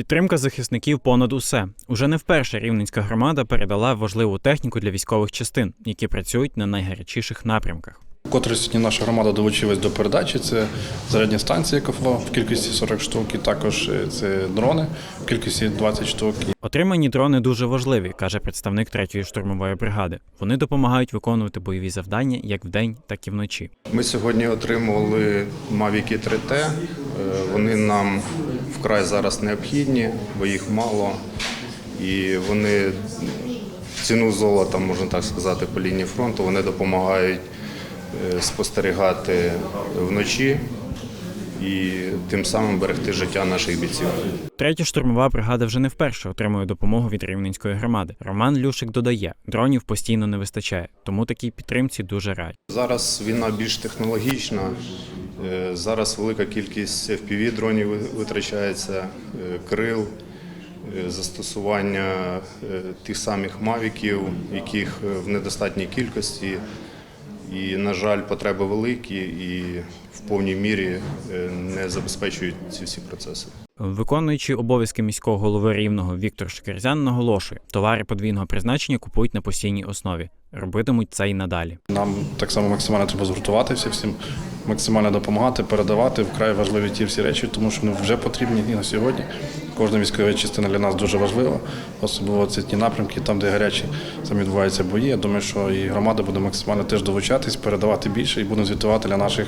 Підтримка захисників понад усе. Уже не вперше рівненська громада передала важливу техніку для військових частин, які працюють на найгарячіших напрямках. Котре сьогодні наша громада долучилась до передачі. Це зарядні станції КФО в кількості 40 штук, і також е, це дрони в кількості 20 штук. Отримані дрони дуже важливі, каже представник третьої штурмової бригади. Вони допомагають виконувати бойові завдання як вдень, так і вночі. Ми сьогодні отримували Mavic 3T. Е, Вони нам вкрай зараз необхідні, бо їх мало. І вони ціну золота, можна так сказати, по лінії фронту. Вони допомагають е, спостерігати вночі і тим самим берегти життя наших бійців. Третя штурмова бригада вже не вперше отримує допомогу від рівненської громади. Роман Люшик додає, дронів постійно не вистачає, тому такій підтримці дуже раді. Зараз війна більш технологічна. Е, Зараз велика кількість fpv дронів витрачається, е, крил, е, застосування тих самих мавіків, яких в недостатній кількості. І, на жаль, потреби великі і в повній мірі не забезпечують ці всі процеси. Виконуючи обов'язки міського голови рівного Віктор Шкерзян наголошує, товари подвійного призначення купують на постійній основі. Робитимуть це й надалі. Нам так само максимально треба згуртуватися всім, максимально допомагати, передавати вкрай важливі ті всі речі, тому що вони вже потрібні і на сьогодні. Кожна військова частина для нас дуже важлива, особливо це ті напрямки, там, де гарячі там відбуваються бої. Я думаю, що і громада буде максимально теж долучатись, передавати більше і будемо звітувати для наших